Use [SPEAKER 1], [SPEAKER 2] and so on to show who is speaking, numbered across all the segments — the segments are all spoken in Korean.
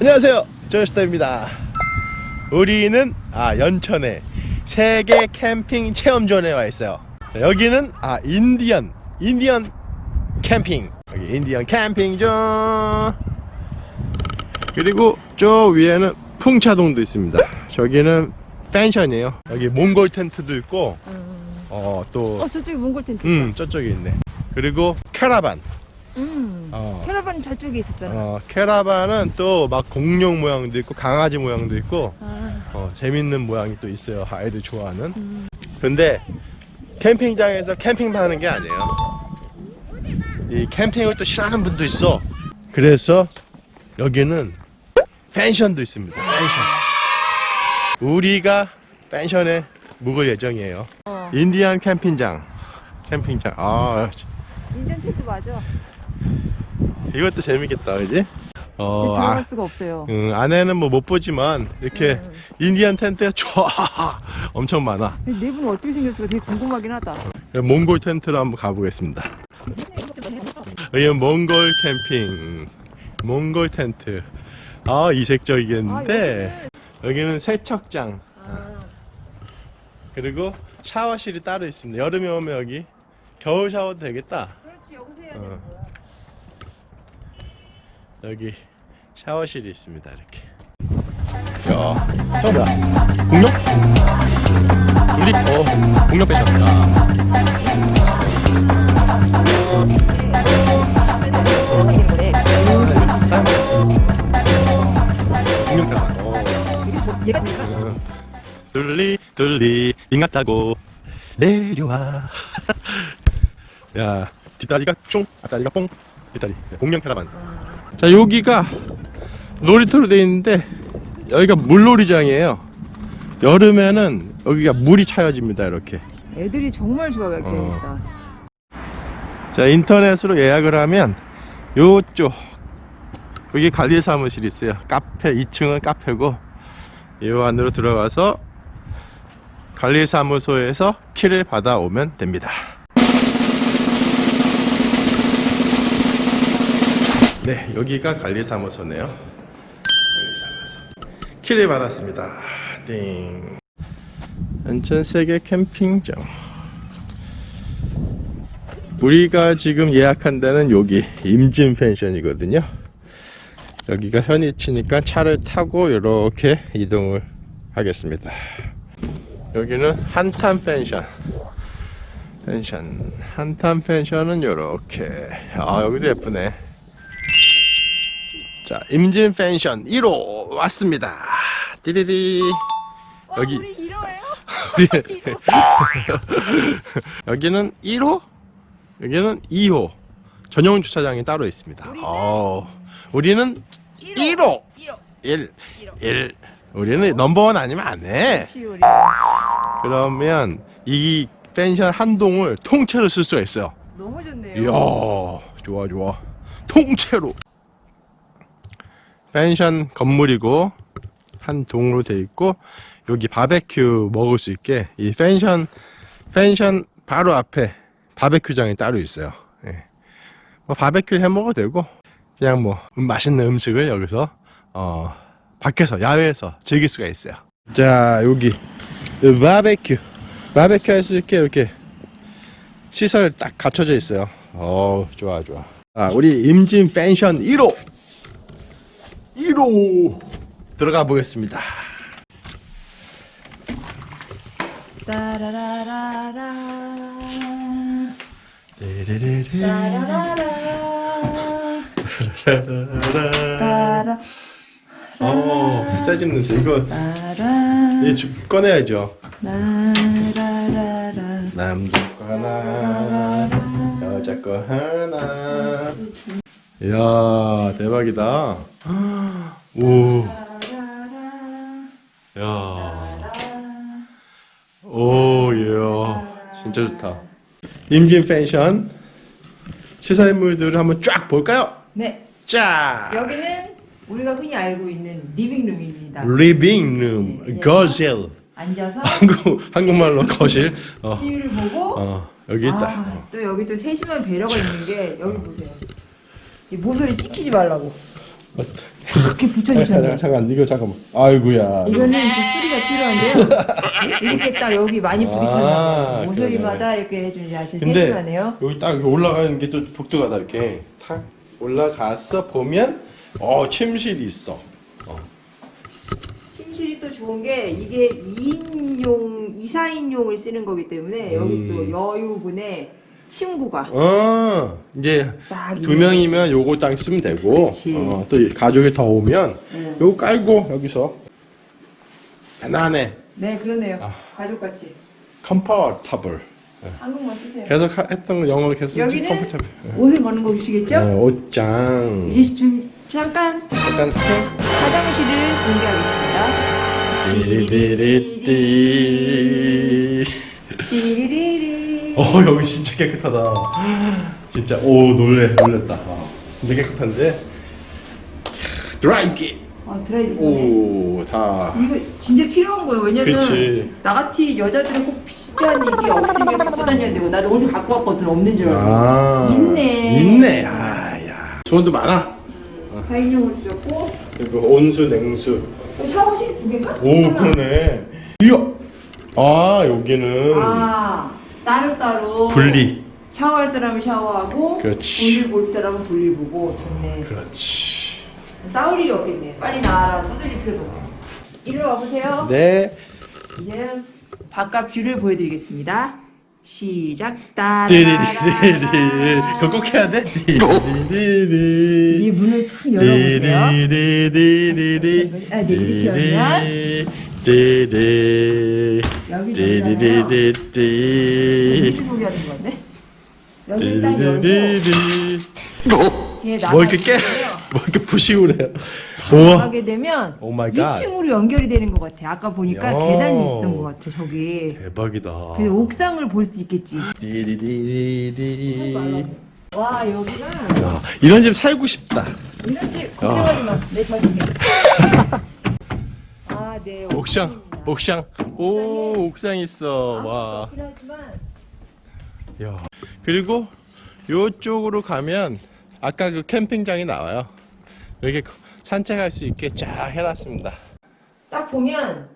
[SPEAKER 1] 안녕하세요. 조스타입니다. 우리는 아 연천에 세계 캠핑 체험존에 와 있어요. 자, 여기는 아 인디언 인디언 캠핑. 여기 인디언 캠핑존. 그리고 저 위에는 풍차동도 있습니다. 저기는 펜션이에요. 여기 몽골 텐트도 있고
[SPEAKER 2] 어,
[SPEAKER 1] 어또
[SPEAKER 2] 저쪽에 몽골 텐트.
[SPEAKER 1] 음, 저쪽에 있네. 그리고 캐라반
[SPEAKER 2] 음.
[SPEAKER 1] 어.
[SPEAKER 2] 캐러반이 저쪽에 있었잖아.
[SPEAKER 1] 어, 캐라반은 또 막 공룡 모양도 있고 강아지 모양도 있고
[SPEAKER 2] 아,
[SPEAKER 1] 어, 재밌는 모양이 또 있어요. 아이들 좋아하는.
[SPEAKER 2] 음.
[SPEAKER 1] 근데 캠핑장에서 캠핑만 하는 게 아니에요. 이 캠핑을 또 싫어하는 분도 있어. 그래서 여기는 펜션도 있습니다. 펜션. 우리가 펜션에 묵을 예정이에요.
[SPEAKER 2] 어.
[SPEAKER 1] 인디안 캠핑장. 캠핑장. 아,
[SPEAKER 2] 텐트 맞아.
[SPEAKER 1] 이것도 재밌겠다, 그지? 어,
[SPEAKER 2] 들어갈
[SPEAKER 1] 아,
[SPEAKER 2] 수가 없어요.
[SPEAKER 1] 음, 안에는 뭐 못 보지만 이렇게
[SPEAKER 2] 음.
[SPEAKER 1] 인디안 텐트가 쫙 엄청 많아.
[SPEAKER 2] 네 분은 어떻게 생겼을까 되게 궁금하긴 하다.
[SPEAKER 1] 몽골 텐트로 한번 가보겠습니다. 여기는 몽골 캠핑, 몽골 텐트. 아
[SPEAKER 2] 아,
[SPEAKER 1] 이색적이겠는데
[SPEAKER 2] 여기는-
[SPEAKER 1] 여기는 세척장
[SPEAKER 2] 아,
[SPEAKER 1] 그리고 샤워실이 따로 있습니다. 여름에 오면 여기 겨울 샤워도 되겠다.
[SPEAKER 2] 그렇지 여기서 해야
[SPEAKER 1] 어.
[SPEAKER 2] 되는 거야.
[SPEAKER 1] 여기 샤워실이 있습니다. 이렇게. 야, 뭐야? 공룡? 둘리? 어, 공룡 어. 둘리 둘리 빙갔다고 내려와 야 뒷다리가 숑 앞다리가 뽕 뒷다리 공룡 캐라반 자 여기가 놀이터로 돼 있는데 여기가 물놀이장이에요. 여름에는 여기가 물이 차여집니다 이렇게.
[SPEAKER 2] 애들이 정말 좋아하겠다.
[SPEAKER 1] 자 인터넷으로 예약을 하면 요쪽 여기 관리 사무실이 있어요. 카페 2층은 카페고 이 안으로 들어가서 관리 사무소에서 키를 받아오면 됩니다 네 여기가 관리 사무소네요 관리 사무소 키를 받았습니다 띵 연천 세계 캠핑장 우리가 지금 예약한 데는 여기 임진 펜션이거든요. 여기가 현위치니까 차를 타고 이렇게 이동을 하겠습니다. 여기는 한탄 펜션. 펜션. 한탄 펜션은 이렇게. 아, 여기도 예쁘네. 자, 임진 펜션 1호 왔습니다. 띠디디. 여기-
[SPEAKER 2] 어, 우리 이러해요?
[SPEAKER 1] 여기는 1호, 여기는 2호. 전용 주차장이 따로 있습니다.
[SPEAKER 2] 우리는
[SPEAKER 1] 어, 우리는 1호.
[SPEAKER 2] 1호.
[SPEAKER 1] 1. 1. 우리는 넘버원 아니면 안 해. 그러면 이 펜션 한 동을 통째로 쓸 수가 있어요.
[SPEAKER 2] 너무 좋네요.
[SPEAKER 1] 이야, 좋아, 좋아. 통째로. 펜션 건물이고, 한 동으로 돼 있고, 여기 바베큐 먹을 수 있게, 이 펜션, 펜션 바로 앞에 바베큐장이 따로 있어요. 예. 뭐 바베큐를 해 먹어도 되고, 그냥 뭐, 음, 맛있는 음식을 여기서, 어, 밖에서, 야외에서 즐길 수가 있어요. 자, 여기, 이 바베큐. 바베큐 할 수 있게 이렇게 시설 딱 갖춰져 있어요. 어, 좋아, 좋아. 아, 우리 임진 펜션 1호. 1호 들어가 보겠습니다.
[SPEAKER 2] 따라라라라.
[SPEAKER 1] 띠리리리.
[SPEAKER 2] 따라라라. 따라.
[SPEAKER 1] 어, 새집 냄새. 이거
[SPEAKER 2] 따라.
[SPEAKER 1] 이 주- 꺼내야죠.
[SPEAKER 2] 나라라라.
[SPEAKER 1] 남자 거 하나, 여자 거 하나. 이야, 대박이다. 오, 야. 오, 예. 진짜 좋다. 임진 펜션 시설물들을 한번 쫙 볼까요?
[SPEAKER 2] 네.
[SPEAKER 1] 쫙.
[SPEAKER 2] 여기는 우리가 흔히 알고 있는 리빙룸입니다.
[SPEAKER 1] 리빙룸, 거실.
[SPEAKER 2] 앉아서
[SPEAKER 1] 한국 한국말로 거실. 어,
[SPEAKER 2] TV를 보고
[SPEAKER 1] 어 여기 있다.
[SPEAKER 2] 아, 또 여기 또 세심한 배려가 있는 게 여기 보세요. 이 모서리 찍히지 말라고. 이렇게 붙여주셨네요.
[SPEAKER 1] 잠깐, 잠깐 이거 잠깐만. 아이고야.
[SPEAKER 2] 이거는 그 수리가 필요한데요. 이렇게 딱 여기 많이 부딪혔나
[SPEAKER 1] 아.
[SPEAKER 2] 모서리마다 이렇게 해주니 아주 세심하네요.
[SPEAKER 1] 여기 딱 여기 올라가는 게 좀 독특하다 이렇게 탁 올라가서 보면 어 침실이 있어.
[SPEAKER 2] 침실이 또 좋은 게 이게 2인용, 2, 4인용을 쓰는 거기 때문에 여기
[SPEAKER 1] 음.
[SPEAKER 2] 또 여유분의 침구가
[SPEAKER 1] 어 이제
[SPEAKER 2] 딱
[SPEAKER 1] 두
[SPEAKER 2] 있는
[SPEAKER 1] 명이면 요거 딱 쓰면 되고
[SPEAKER 2] 그치.
[SPEAKER 1] 어, 또 가족이 더 오면
[SPEAKER 2] 네.
[SPEAKER 1] 요거 깔고 여기서 편안해
[SPEAKER 2] 네, 그러네요.
[SPEAKER 1] 아.
[SPEAKER 2] 가족같이.
[SPEAKER 1] 컴포터블
[SPEAKER 2] 한국만 쓰세요.
[SPEAKER 1] 계속 하- 했던 거 영어로 계속
[SPEAKER 2] 여기는
[SPEAKER 1] 컴포터블
[SPEAKER 2] 옷을 거는 곳이시겠죠?
[SPEAKER 1] 어, 옷장
[SPEAKER 2] 이제 좀 잠깐
[SPEAKER 1] 약간
[SPEAKER 2] 화장실을 공개하겠습니다.
[SPEAKER 1] 디리리리띠
[SPEAKER 2] 띠리리리.
[SPEAKER 1] 어 여기 진짜 깨끗하다. 진짜 오 놀래 놀랬다. 와, 진짜 깨끗한데? 드라이기
[SPEAKER 2] 아, 드라이기.
[SPEAKER 1] 오다.
[SPEAKER 2] 이거 진짜 필요한 거예요. 왜냐면
[SPEAKER 1] 그치.
[SPEAKER 2] 나같이 여자들은 꼭 비슷한 일이 없으면 갖고 다녀야 되고. 나도 오늘 갖고 왔거든. 없는 줄 알고.
[SPEAKER 1] 아.
[SPEAKER 2] 있네.
[SPEAKER 1] 있네. 아야. 소원도 많아.
[SPEAKER 2] 4인용을 주셨고
[SPEAKER 1] 그리고 온수 냉수.
[SPEAKER 2] 샤워실 두 개가?
[SPEAKER 1] 오. 그러네. 이야. 아 여기는.
[SPEAKER 2] 아 따로따로
[SPEAKER 1] 분리.
[SPEAKER 2] 샤워할 사람은 샤워하고
[SPEAKER 1] 그렇지.
[SPEAKER 2] 볼일 볼 사람은 볼일 보고 좋네.
[SPEAKER 1] 그렇지.
[SPEAKER 2] 싸울 일이 없겠네. 빨리 나와라. 두드릴 필요도 없고 이리 와보세요.
[SPEAKER 1] 네.
[SPEAKER 2] 이제 바깥 뷰를 보여드리겠습니다. 시작.
[SPEAKER 1] 띠리리리리.
[SPEAKER 2] 따라라라
[SPEAKER 1] 그거 꼭 해야 돼?
[SPEAKER 2] 이
[SPEAKER 1] 띠리리리
[SPEAKER 2] 문을 참 열어보세요. 아, 네, 이렇게
[SPEAKER 1] 띠리리
[SPEAKER 2] 여기 열잖아요
[SPEAKER 1] 띠리리리리
[SPEAKER 2] 이렇게 소개하는 건데 여기 딱 열고
[SPEAKER 1] 띠리리리 얘뭐 이렇게 깨? 뭐 이렇게 부시우래요 우와
[SPEAKER 2] 하게 되면
[SPEAKER 1] 오 마이 갓
[SPEAKER 2] 2층으로 연결이 되는 것 같아. 아까 보니까
[SPEAKER 1] 야.
[SPEAKER 2] 계단이 있던 것 같아. 저기.
[SPEAKER 1] 대박이다
[SPEAKER 2] 그래서 옥상을 볼 수 있겠지.
[SPEAKER 1] 띠리리리리
[SPEAKER 2] 와 여기가
[SPEAKER 1] 야, 이런 집 살고 싶다
[SPEAKER 2] 이런 집 걱정하지 마. 내 저녁에. 아, 네.
[SPEAKER 1] 옥상 옥상 오 옥상 있어 와 야. 그리고 요쪽으로 가면 아까 그 캠핑장이 나와요. 이렇게 산책할 수 있게 쫙 해놨습니다.
[SPEAKER 2] 딱 보면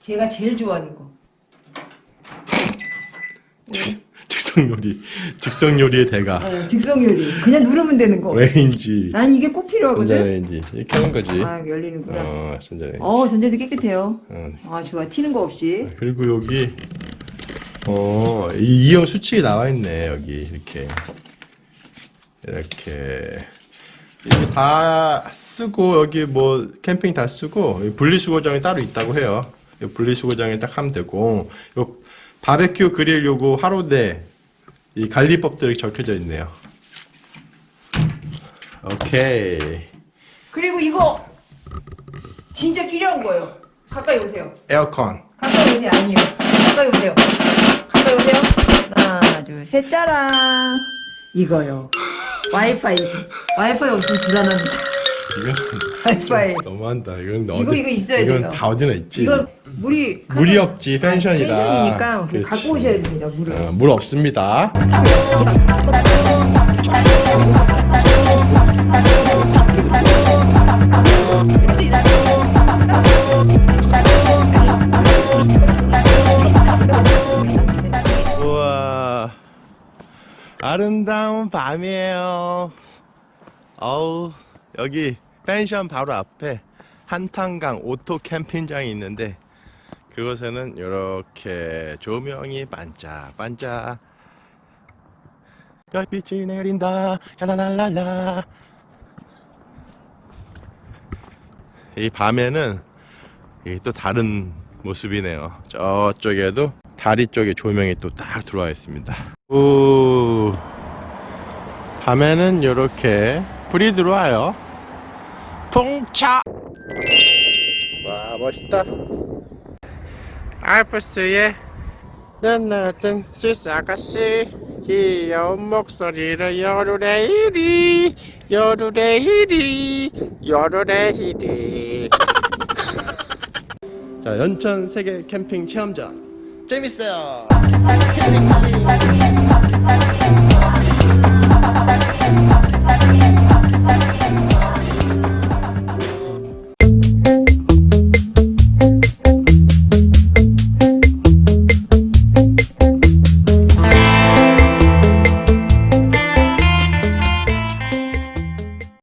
[SPEAKER 2] 제가 제일 좋아하는 거.
[SPEAKER 1] 즉석 요리, 즉석 요리의 대가.
[SPEAKER 2] 어, 즉석 요리. 그냥 누르면 되는 거.
[SPEAKER 1] 레인지,
[SPEAKER 2] 난 이게 꼭 필요하거든.
[SPEAKER 1] 전자레인지 이렇게 하는 거지.
[SPEAKER 2] 아, 열리는구나.
[SPEAKER 1] 어, 전자레인지.
[SPEAKER 2] 어, 전자도 깨끗해요.
[SPEAKER 1] 어.
[SPEAKER 2] 아, 좋아. 튀는 거 없이.
[SPEAKER 1] 그리고 여기 어, 이 이형 수칙이 나와 있네 여기 이렇게 이렇게 이렇게 다 쓰고 여기 뭐 캠핑 다 쓰고 분리수거장이 따로 있다고 해요. 이 분리수거장에 딱 하면 되고 요 바베큐 그릴 요거 하루대 이 관리법들이 적혀져 있네요. 오케이.
[SPEAKER 2] 그리고 이거 진짜 필요한 거예요. 가까이 오세요.
[SPEAKER 1] 에어컨.
[SPEAKER 2] 가까이 오세요. 아니요. 가까이 오세요. 가까이 오세요. 하나, 둘, 셋, 짜란. 이거요. 와이파이. 와이파이 없으면 불안합니다.
[SPEAKER 1] 이건
[SPEAKER 2] 와이파이.
[SPEAKER 1] 너무한다. 이건
[SPEAKER 2] 이거,
[SPEAKER 1] 어디,
[SPEAKER 2] 이거 있어야
[SPEAKER 1] 이건
[SPEAKER 2] 돼요.
[SPEAKER 1] 다 어디나 있지.
[SPEAKER 2] 이거 물이
[SPEAKER 1] 물이 없지 펜션이라.
[SPEAKER 2] 펜션이니까
[SPEAKER 1] 그렇지.
[SPEAKER 2] 갖고 오셔야 됩니다. 물을.
[SPEAKER 1] 어, 물 없습니다. 우와, 아름다운 밤이에요. 어우, 여기 펜션 바로 앞에 한탄강 오토 캠핑장이 있는데 그곳에는 이렇게 조명이 반짝반짝. 별빛이 내린다. 샤라랄랄라. 이 밤에는 또 다른 모습이네요. 저쪽에도 다리 쪽에 조명이 또 딱 들어와 있습니다. 오. 밤에는 이렇게 불이 들어와요 풍차. 와 멋있다. 알프스의 넌나던 스위스 아가씨 귀여운 목소리로 요루레이리 요루레이리 요루레이리 자 연천 세계 캠핑 체험장. 재밌어요